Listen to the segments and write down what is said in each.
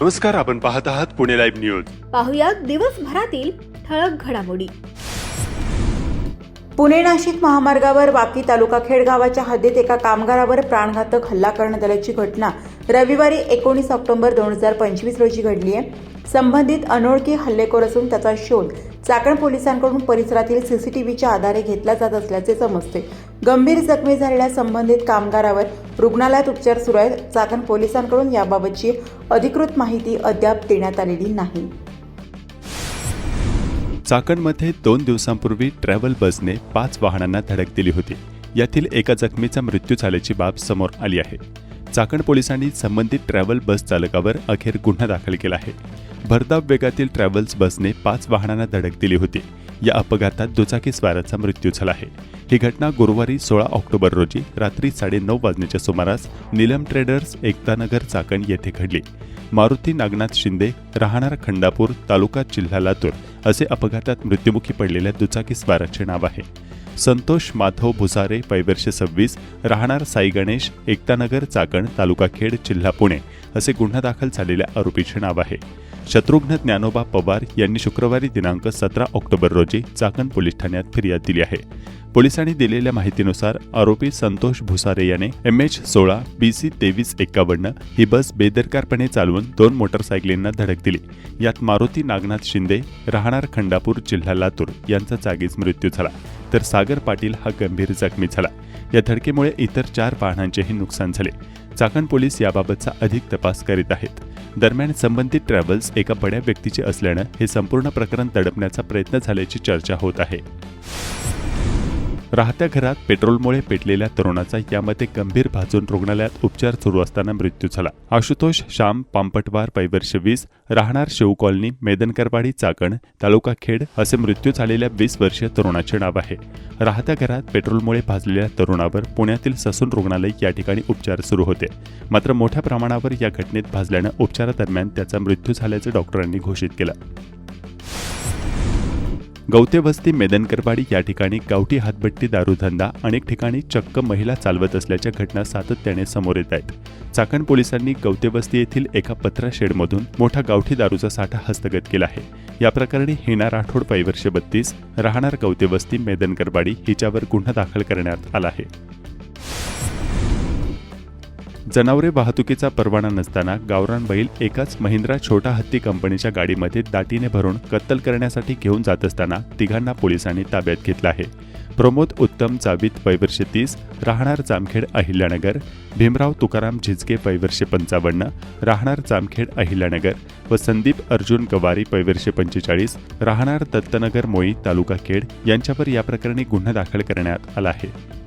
नमस्कार आपण पाहत आहात पुणे लाईव्ह न्यूज. पाहुयात दिवसभरातील ठळक घडामोडी. पुणे नाशिक महामार्गावर वाकी तालुका खेड गावाच्या हद्दीत एका कामगारावर प्राणघातक हल्ला करण्यात आल्याची घटना रविवारी एकोणीस ऑक्टोबर दोन हजार पंचवीस रोजी घडली आहे. संबंधित अनोळखी हल्लेखोर असून त्याचा शोध चाकण पोलिसांकडून परिसरातील सीसीटीव्हीच्या आधारे घेतला जात असल्याचे समजते. गंभीर जखमी झालेल्या संबंधित कामगारावर रुग्णालयात उपचार सुरू आहेत. चाकण पोलिसांकडून याबाबतची अधिकृत माहिती अद्याप देण्यात आलेली नाही. चाकणमध्ये दोन दिवसांपूर्वी ट्रॅव्हल बसने पाच वाहनांना धडक दिली होती. यातील एका जखमीचा मृत्यू झाल्याची बाब समोर आली आहे. चाकण पोलिसांनी संबंधित ट्रॅव्हल बस चालकावर अखेर गुन्हा दाखल केला आहे. भरधाव वेगातील ट्रॅव्हल्स बसने पाच वाहनांना धडक दिली होती. या अपघातात दुचाकी स्वाराचा मृत्यू झाला आहे. ही घटना गुरुवारी सोळा ऑक्टोबर रोजी रात्री साडेनऊ वाजण्याच्या सुमारास नीलम ट्रेडर्स एकतानगर चाकण येथे घडली. मारुती नागनाथ शिंदे राहणार खंडापूर तालुका जिल्हा लातूर असे अपघातात मृत्युमुखी पडलेल्या दुचाकी स्वाराचे नाव आहे. संतोष माधव भुसारे पैवर्ष सव्वीस राहणार साई गणेश एकतानगर चाकण तालुका खेड जिल्हा पुणे असे गुन्हा दाखल झालेल्या आरोपीचे नाव आहे. शत्रुघ्न ज्ञानोबा पवार यांनी शुक्रवारी दिनांक सतरा ऑक्टोबर रोजी चाकण पोलीस ठाण्यात फिर्याद दिली आहे. पोलिसांनी दिलेल्या माहितीनुसार आरोपी संतोष भुसारे याने एम एच सोळा बी सी तेवीस एक्कावन्न ही बस बेदरकारपणे चालवून दोन मोटरसायकलींना धडक दिली. यात मारुती नागनाथ शिंदे राहणार खंडापूर जिल्हा लातूर यांचा जागीच मृत्यू झाला तर सागर पाटील हा गंभीर जखमी झाला. या धडकेमुळे इतर चार वाहनांचेही नुकसान झाले. चाकण पोलीस याबाबतचा अधिक तपास करीत आहेत. दरम्यान संबंधित ट्रॅव्हल्स एका बड्या व्यक्तीचे असल्यानं हे संपूर्ण प्रकरण तडपण्याचा प्रयत्न झाल्याची चर्चा होत आहे. राहत्या घरात पेट्रोलमुळे पेटलेल्या तरुणाचा यामध्ये गंभीर भाजून रुग्णालयात उपचार सुरू असताना मृत्यू झाला. आशुतोष श्याम पांपटवार पैवर्ष वीस राहणार शिव कॉलनी मेदनकरवाडी चाकण तालुका खेड असे मृत्यू झालेल्या वीस वर्षीय तरुणाचे नाव आहे. राहत्या घरात पेट्रोलमुळे भाजलेल्या तरुणावर पुण्यातील ससून रुग्णालय या ठिकाणी उपचार सुरू होते. मात्र मोठ्या प्रमाणावर या घटनेत भाजल्यानं उपचारादरम्यान त्याचा मृत्यू झाल्याचं डॉक्टरांनी घोषित केलं. गवते वस्ती मेदनकरवाडी या ठिकाणी गावठी हातभट्टी दारूधंदा अनेक ठिकाणी चक्क महिला चालवत असल्याच्या घटना सातत्याने समोर येत आहेत. चाकण पोलिसांनी गवते वस्ती येथील एका पत्रा शेडमधून मोठा गावठी दारूचा साठा हस्तगत केला आहे. या प्रकरणी हिना राठोड पैवर्ष बत्तीस राहणार गवते वस्ती मेदनकरवाडी हिच्यावर गुन्हा दाखल करण्यात आला आहे. जनावरे वाहतुकीचा परवाना नसताना गावरान बैल एकाच महिंद्रा छोटा हत्ती कंपनीच्या गाडीमध्ये दाटीने भरून कत्तल करण्यासाठी घेऊन जात असताना तिघांना पोलिसांनी ताब्यात घेतलं आहे. प्रमोद उत्तम चावीत पैवर्ष तीस राहणार जामखेड अहिल्यानगर भीमराव तुकाराम झिजके पैवर्ष पंचावन्न राहणार जामखेड अहिल्यानगर व संदीप अर्जुन गवारी पैवर्ष पंचेचाळीस राहणार दत्तनगर मोई तालुका खेड यांच्यावर या प्रकरणी गुन्हा दाखल करण्यात आला आहे.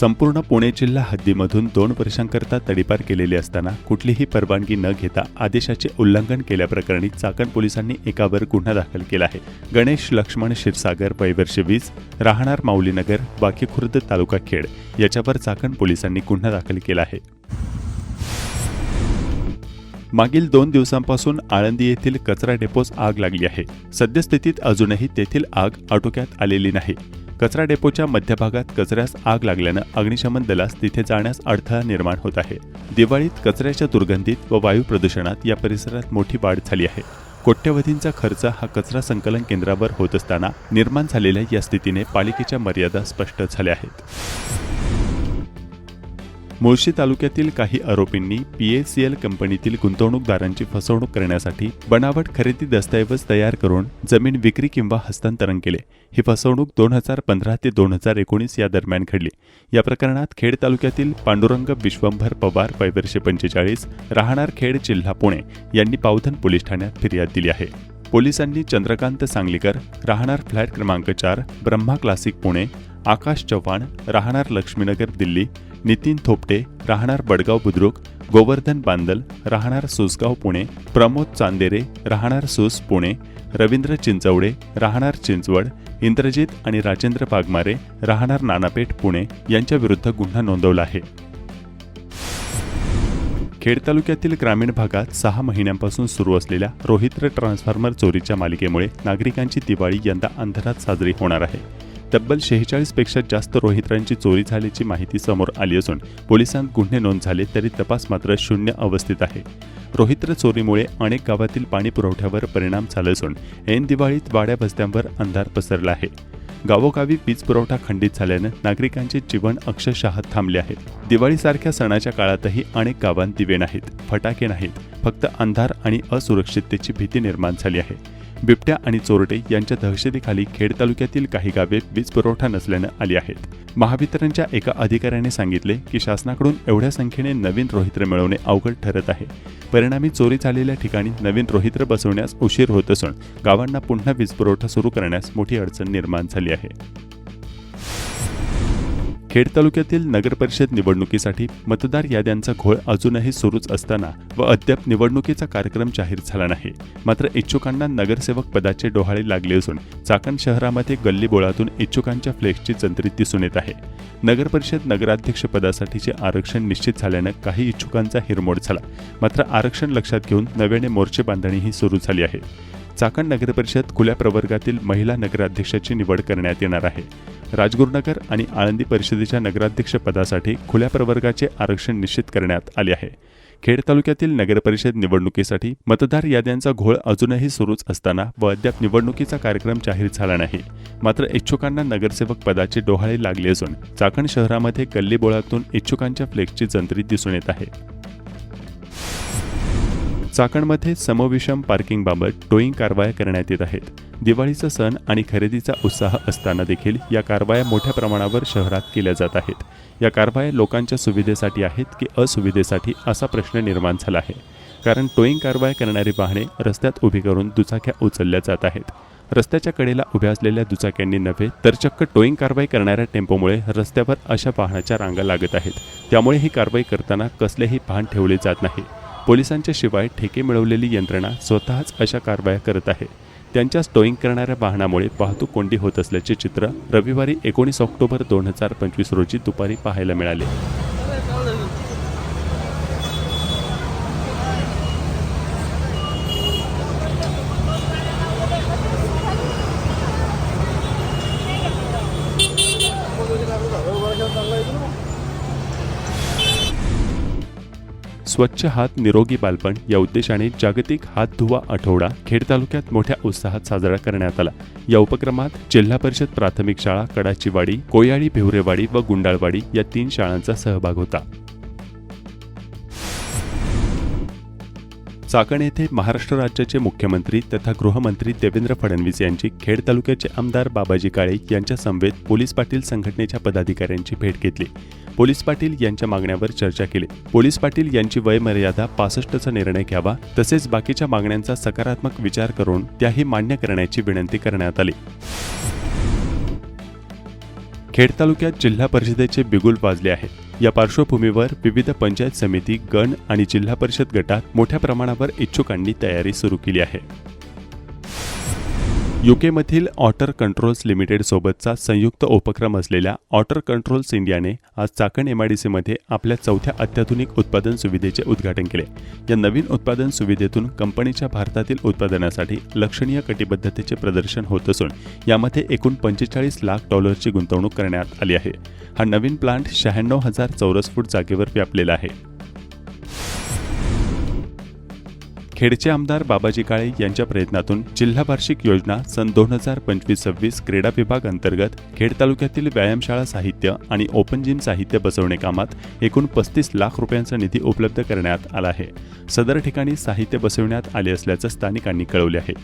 संपूर्ण पुणे जिल्हा हद्दीमधून दोन वर्षांकरता तडीपार केलेली असताना कुठलीही परवानगी न घेता आदेशाचे उल्लंघन केल्याप्रकरणी चाकण पोलिसांनी एकावर गुन्हा दाखल केला आहे. गणेश लक्ष्मण क्षीरसागर पैवर्ष वीस राहणार माऊलीनगर बाकी खुर्द तालुका खेड याच्यावर चाकण पोलिसांनी गुन्हा दाखल केला आहे. मागील दोन दिवसांपासून आळंदी येथील कचरा डेपोस आग लागली आहे. सद्यस्थितीत अजूनही तेथील आग आटोक्यात आलेली नाही. कचरा डेपोच्या मध्यभागात कचऱ्यास आग लागल्यानं अग्निशमन दलास तिथे जाण्यास अडथळा निर्माण होत आहे. दिवाळीत कचऱ्याच्या दुर्गंधीत व वायू प्रदूषणात या परिसरात मोठी वाढ झाली आहे. कोट्यवधींचा खर्च हा कचरा संकलन केंद्रावर होत असताना निर्माण झालेल्या या स्थितीने पालिकेच्या मर्यादा स्पष्ट झाल्या आहेत. मुळशी तालुक्यातील काही आरोपींनी पीएसीएल कंपनीतील गुंतवणूकदारांची फसवणूक करण्यासाठी बनावट खरेदी दस्तऐवज तयार करून जमीन विक्री किंवा हस्तांतरण केले. ही फसवणूक दोन हजार पंधरा ते दोन हजार एकोणीस या दरम्यान घडली. या प्रकरणात खेड तालुक्यातील पांडुरंग विश्वंभर पवार पैवर्षे पंचेचाळीस राहणार खेड जिल्हा पुणे यांनी पावधन पोलीस ठाण्यात फिर्याद दिली आहे. पोलिसांनी चंद्रकांत सांगलीकर राहणार फ्लॅट क्रमांक चार ब्रह्मा क्लासिक पुणे आकाश चव्हाण राहणार लक्ष्मीनगर दिल्ली नितीन थोपटे राहणार बडगाव बुद्रुक गोवर्धन बांदल राहणार सुसगाव पुणे प्रमोद चांदेरे राहणार सुस पुणे रवींद्र चिंचवडे राहणार चिंचवड इंद्रजित आणि राजेंद्र पागमारे राहणार नानापेठ पुणे यांच्या विरुद्ध गुन्हा नोंदवला आहे. खेड तालुक्यातील ग्रामीण भागात सहा महिन्यांपासून सुरू असलेल्या रोहित्र ट्रान्सफॉर्मर चोरीच्या मालिकेमुळे नागरिकांची दिवाळी यंदा अंधारात साजरी होणार आहे. तब्बल शेहेचाळीसपेक्षा जास्त रोहित्रांची चोरी झाल्याची माहिती समोर आली असून पोलिसांत गुन्हे नोंद झाले तरी तपास मात्र शून्य अवस्थेत आहे. रोहित्र चोरीमुळे अनेक गावातील पाणी पुरवठ्यावर परिणाम झाला असून ऐन दिवाळीत वाड्या वस्त्यांवर अंधार पसरला आहे. गावोगावी वीज पुरवठा खंडित झाल्यानं नागरिकांचे जीवन अक्षरशः थांबले आहे. दिवाळीसारख्या सणाच्या काळातही अनेक गावांत दिवे नाहीत फटाके नाहीत फक्त अंधार आणि असुरक्षिततेची भीती निर्माण झाली आहे. बिबट्या आणि चोरटे यांच्या दहशतीखाली खेड तालुक्यातील काही गावे वीज पुरवठा नसल्यानं आली आहेत. महावितरणच्या एका अधिकाऱ्याने सांगितले की शासनाकडून एवढ्या संख्येने नवीन रोहित्र मिळवणे अवघड ठरत आहे. परिणामी चोरी झालेल्या ठिकाणी नवीन रोहित्र बसवण्यास उशीर होत असून गावांना पुन्हा वीज पुरवठा सुरू करण्यास मोठी अडचण निर्माण झाली आहे. खेड तालुक्यातील नगरपरिषद निवडणुकीसाठी मतदार याद्यांचा घोळ अजूनही सुरूच असताना व अद्याप निवडणुकीचा कार्यक्रम जाहीर झाला नाही. मात्र इच्छुकांना नगरसेवक पदाचे डोहाळे लागले असून चाकण शहरामध्ये गल्लीबोळातून इच्छुकांच्या फ्लेक्सची जंत्रीत दिसून येत आहे. नगरपरिषद नगराध्यक्ष पदासाठीचे आरक्षण निश्चित झाल्यानं काही इच्छुकांचा हिरमोड झाला. मात्र आरक्षण लक्षात घेऊन नव्याने मोर्चे बांधणीही सुरू झाली आहे. चाकण नगरपरिषद खुल्या प्रवर्गातील महिला नगराध्यक्षाची निवड करण्यात येणार आहे. राजगुरुनगर आणि आळंदी परिषदेच्या नगराध्यक्षपदासाठी खुल्या प्रवर्गाचे आरक्षण निश्चित करण्यात आले आहे. खेड तालुक्यातील नगरपरिषद निवडणुकीसाठी मतदार याद्यांचा घोळ अजूनही सुरूच असताना व अद्याप निवडणुकीचा कार्यक्रम जाहीर झाला नाही. मात्र इच्छुकांना नगरसेवक पदाचे डोहाळे लागले असून चाकण शहरामध्ये गल्लीबोळातून इच्छुकांच्या फ्लेक्सची जंत्री दिसून येत आहे. चाकणमध्ये समविषम पार्किंगबाबत टोईंग कारवाया करण्यात येत आहेत. दिवाळीचा सण आणि खरेदीचा उत्साह असताना देखील या कारवाया मोठ्या प्रमाणावर शहरात केल्या जात आहेत. या कारवाया लोकांच्या सुविधेसाठी आहेत की असुविधेसाठी असा प्रश्न निर्माण झाला आहे. कारण टोईंग कारवाया करणारी वाहने रस्त्यात उभी करून दुचाक्या उचलल्या जात आहेत. रस्त्याच्या कडेला उभ्या असलेल्या दुचाक्यांनी नव्हे तर चक्क टोईंग कारवाई करणाऱ्या टेम्पोमुळे रस्त्यावर अशा वाहनाच्या रांगा लागत आहेत. त्यामुळे ही कारवाई करताना कसलेही भान ठेवले जात नाही. पोलिसांच्या शिवाय ठेके मिळवलेली यंत्रणा स्वतःच अशा कारवाया करत आहे. त्यांच्या स्टोईंग करणाऱ्या वाहनामुळे वाहतूक कोंडी होत असल्याचे चित्र रविवारी एकोणीस ऑक्टोबर दोन हजार पंचवीस रोजी दुपारी पाहायला मिळाले. स्वच्छ हात निरोगी बालपण या उद्देशाने जागतिक हात धुवा आठवडा खेड तालुक्यात मोठ्या उत्साहात साजरा करण्यात आला. या उपक्रमात जिल्हा परिषद प्राथमिक शाळा कडाचीवाडी कोयाळी भिवरेवाडी व गुंडाळवाडी या तीन शाळांचा सहभाग होता. चाकण येथे महाराष्ट्र राज्याचे मुख्यमंत्री तथा गृहमंत्री देवेंद्र फडणवीस यांची खेड तालुक्याचे आमदार बाबाजी काळे यांच्या समवेत पोलीस पाटील संघटनेच्या पदाधिकाऱ्यांची भेट घेतली. पोलीस पाटील यांच्या मागण्यावर चर्चा केली. पोलीस पाटील यांची वयमर्यादा पासष्टचा निर्णय घ्यावा तसेच बाकीच्या मागण्यांचा सकारात्मक विचार करून त्याही मान्य करण्याची विनंती करण्यात आली. खेड तालुक्यात जिल्हा परिषदेचे बिगुल वाजले आहे. या पार्श्वभूमीवर विविध पंचायत समिती गण आणि जिल्हा परिषद गटात मोठ्या प्रमाणावर इच्छुकांनी तयारी सुरू केली आहे. युकेमधील ऑटर कंट्रोल्स लिमिटेडसोबतचा संयुक्त उपक्रम असलेल्या ऑटर कंट्रोल्स इंडियाने आज चाकण एमआयडीसीमध्ये आपल्या चौथ्या अत्याधुनिक उत्पादन सुविधेचे उद्घाटन केले. या नवीन उत्पादन सुविधेतून कंपनीच्या भारतातील उत्पादनासाठी लक्षणीय कटिबद्धतेचे प्रदर्शन होत असून यामध्ये एकूण पंचेचाळीस लाख डॉलरची गुंतवणूक करण्यात आली आहे. हा नवीन प्लांट शहाण्णव हजार चौरस फूट जागेवर व्यापलेला आहे. खेडचे आमदार बाबाजी काळे यांच्या प्रयत्नातून जिल्हा वार्षिक योजना सन दोन हजार पंचवीस सव्वीस क्रीडा विभाग अंतर्गत खेड तालुक्यातील व्यायामशाळा साहित्य आणि ओपन जिम साहित्य बसवणे कामात एकूण पस्तीस लाख रुपयांचा निधी उपलब्ध करण्यात आला आहे. सदर ठिकाणी साहित्य बसविण्यात आले असल्याचं स्थानिकांनी कळवले आहे.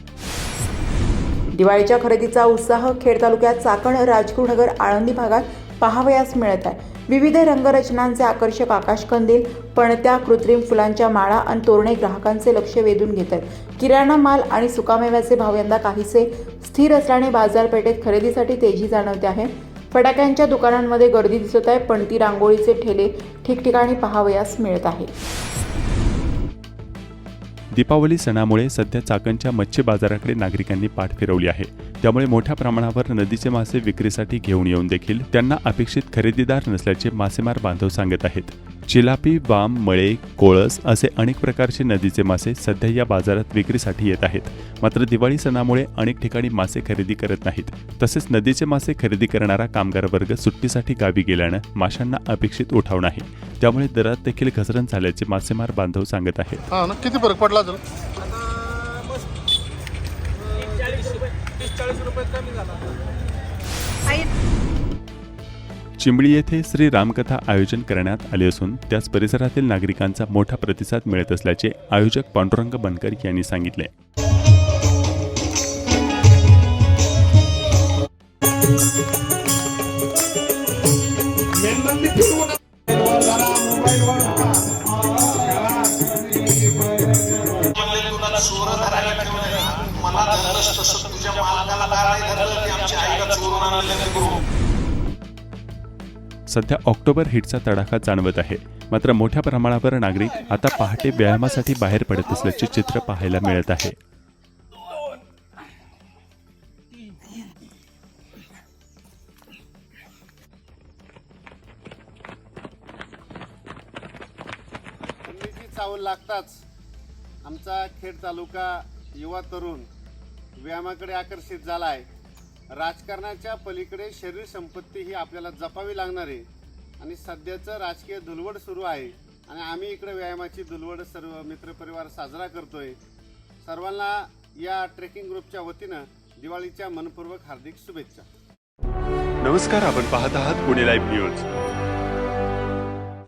दिवाळीच्या खरेदीचा उत्साह खेड तालुक्यात चाकण राजगुरुनगर आळंदी भागात पाहावयास मिळत आहे. विविध रंगरचनांचे आकर्षक आकाशकंदील पणत्या कृत्रिम फुलांच्या माळा आणि तोरणे ग्राहकांचे लक्ष वेधून घेत आहेत किराणा माल आणि सुकामेव्याचे भाव यंदा काहीसे स्थिर असल्याने बाजारपेठेत खरेदीसाठी तेजी जाणवते आहे. फटाक्यांच्या दुकानांमध्ये गर्दी दिसत आहे पण ती रांगोळीचे ठेले ठिकठिकाणी पाहावयास मिळत आहे. दीपावली सणामुळे सध्या चाकणच्या मच्छी बाजाराकडे नागरिकांनी पाठ फिरवली आहे. त्यामुळे मोठ्या प्रमाणावर नदीचे मासे विक्रीसाठी घेऊन येऊन देखील त्यांना अपेक्षित खरेदीदार नसल्याचे मासेमार बांधव सांगत आहेत. चिलापी वाम मळे कोळस असे अनेक प्रकारचे नदीचे मासे सध्या या बाजारात विक्रीसाठी येत आहेत. मात्र दिवाळी सणामुळे अनेक ठिकाणी मासे खरेदी करत नाहीत. तसेच नदीचे मासे खरेदी करणारा कामगार वर्ग सुट्टीसाठी गावी गेल्यानं माशांना अपेक्षित उठाव नाही. त्यामुळे दरात देखील घसरण झाल्याचे मासेमार बांधव सांगत आहेत. हा किती फरक पडला अजून? चिंबळी येथे श्री रामकथा आयोजन करण्यात आले असून त्याच परिसरातील नागरिकांचा मोठा प्रतिसाद मिळत असल्याचे आयोजक पांडुरंग बनकर यांनी सांगितले. मला धरलंच तसं तुझ्या मालकाला धरलं की आमच्या आईला चोरून आणलं नाही सध्या ऑक्टोबर हिटचा तडाखा जाणवत आहे. मात्र मोठ्या प्रमाणावर नागरिक आता पहाटे व्यायामासाठी बाहेर पडत असल्याचे चित्र पाहायला मिळत आहे. चावल लागताच. आमचा खेड तालुका युवा तरुण व्यायामाकडे आकर्षित झाला आहे. राजकारणाच्या पलीकडे शरीर संपत्ती ही आपल्याला जपावी लागणार आहे. आणि सध्याचं राजकीय धुलवड सुरू आहे. आणि आम्ही इकडे व्यायामाची धुलवड सर्व मित्रपरिवार साजरा करतोय. सर्वांना या ट्रेकिंग ग्रुपच्या वतीनं दिवाळीच्या मनपूर्वक हार्दिक शुभेच्छा. नमस्कार आपण पाहत आहात पुणे लाईव्ह न्यूज